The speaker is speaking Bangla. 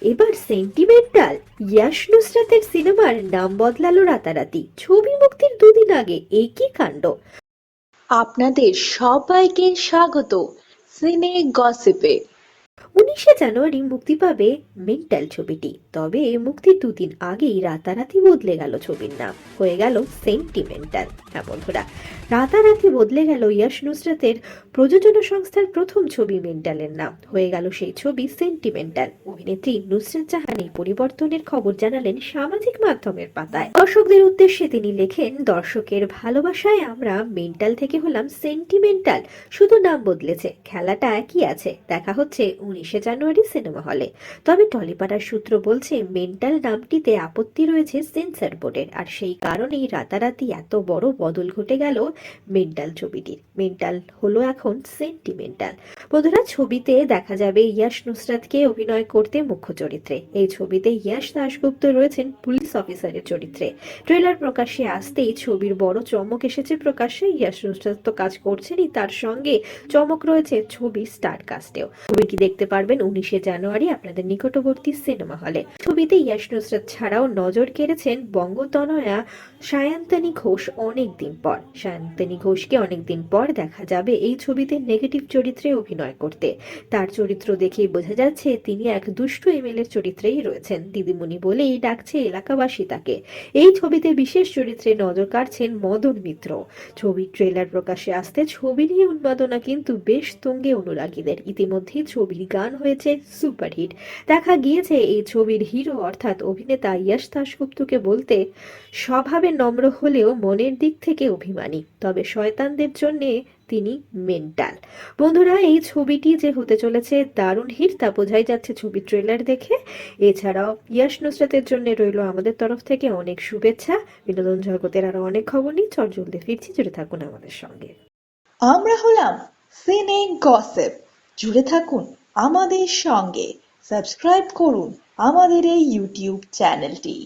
এবার সেন্টিমেন্টাল ইয়াশ নুসরাতের সিনেমার নাম বদলালো রাতারাতি। ছবি মুক্তির দুদিন আগে একই কাণ্ড। আপনাদের সবাইকে স্বাগত। সিনে গসিপে। উনিশে জানুয়ারি মুক্তি পাবে মেন্টাল ছবিটি। তবে মুক্তির দুদিন আগেই রাতারাতি বদলে গেল ছবির নাম। হয়ে গেল সেন্টিমেন্টাল। হ্যাঁ বন্ধুরা, রাতারাতি বদলে গেল ইয়াশ নুসরাতের প্রযোজনা সংস্থার প্রথম ছবি মেন্টালের নাম। হয়ে গেল সেই ছবি সেন্টিমেন্টাল। অভিনেত্রী নুসরাত জাহান এই পরিবর্তনের খবর জানালেন সামাজিক মাধ্যমের পাতায়। দর্শকদের উদ্দেশ্যে তিনি লেখেন, দর্শকের ভালোবাসায় আমরা মেন্টাল থেকে হলাম সেন্টিমেন্টাল। শুধু নাম বদলেছে, খেলাটা একই আছে। দেখা হচ্ছে উনিশে জানুয়ারি সিনেমা হলে। তবে টলিপাড়ার সূত্র বলছে, মেন্টাল নামটিতে আপত্তি রয়েছে সেন্সার বোর্ডের। আর সেই কারণেই রাতারাতি এত বড় বদল ঘটে গেল মেন্টাল ছবিটির। মেন্টাল হলো এখন সেন্টিমেন্টাল। বন্ধুরা, ছবিতে দেখা যাবে ইয়াশ নুসরাতকে অভিনয় করতে মুখ্য চরিত্রে। এই ছবিতে ইয়াশ দাশগুপ্ত রয়েছেন পুলিশ অফিসারের চরিত্রে। ট্রেলার প্রকাশ্যে আসতেই ছবির বড় চমক এসেছে প্রকাশ্যে। ইয়াশ নুসরাত তো কাজ করছেনই তার সঙ্গে চমক রয়েছে ছবি স্টার কাস্টেও ছবিটি দেখতে পারবেন উনিশে জানুয়ারি আপনাদের নিকটবর্তী সিনেমা হলে। ছবিতে ইয়াশ নুসরাত ছাড়াও নজর কেড়েছেন বঙ্গতনয়া সায়ন্তনী ঘোষ অনেক দিন পর। সায়ন্তনী ঘোষকে অনেকদিন পর দেখা যাবে এই ছবিতে নেগেটিভ চরিত্রে অভিনয় করতে। তার চরিত্র দেখেই বোঝা যাচ্ছে তিনি এক দুষ্টু এমএলএর চরিত্রেই রয়েছেন। দিদিমণি বলেই ডাকছে এলাকাবাসী তাকে। এই ছবিতে বিশেষ চরিত্রে নজর কাড়ছেন মদন মিত্র। ছবির ট্রেলার প্রকাশে আসতে ছবি নিয়ে উন্মাদনা কিন্তু বেশ তুঙ্গে অনুরাগীদের। ইতিমধ্যেই ছবির গান হয়েছে সুপারহিট। দেখা গিয়েছে এই ছবির হিরো অর্থাৎ অভিনেতা ইয়াশ দাশগুপ্তকে বলতে, স্বভাবে নম্র হলেও মনের দিক থেকে অভিমানী। তবে শয়তানদের জন্য তিনি মেন্টাল বন্ধুরা, এই ছবিটি যে হতে চলেছে দারুণ হিট তা বোঝাই যাচ্ছে ছবি ট্রেলার দেখে। এছাড়াও ইয়াশ নুসরাতের জন্য রইল আমাদের তরফ থেকে অনেক শুভেচ্ছা। বিনোদন জগতের আরও অনেক খবর নিয়ে চট জলদি ফিরছি। জুড়ে থাকুন আমাদের সঙ্গে। আমরা হলাম সিনে গসেপ জুড়ে থাকুন আমাদের সঙ্গে। সাবস্ক্রাইব করুন আমাদের এই ইউটিউব চ্যানেলটি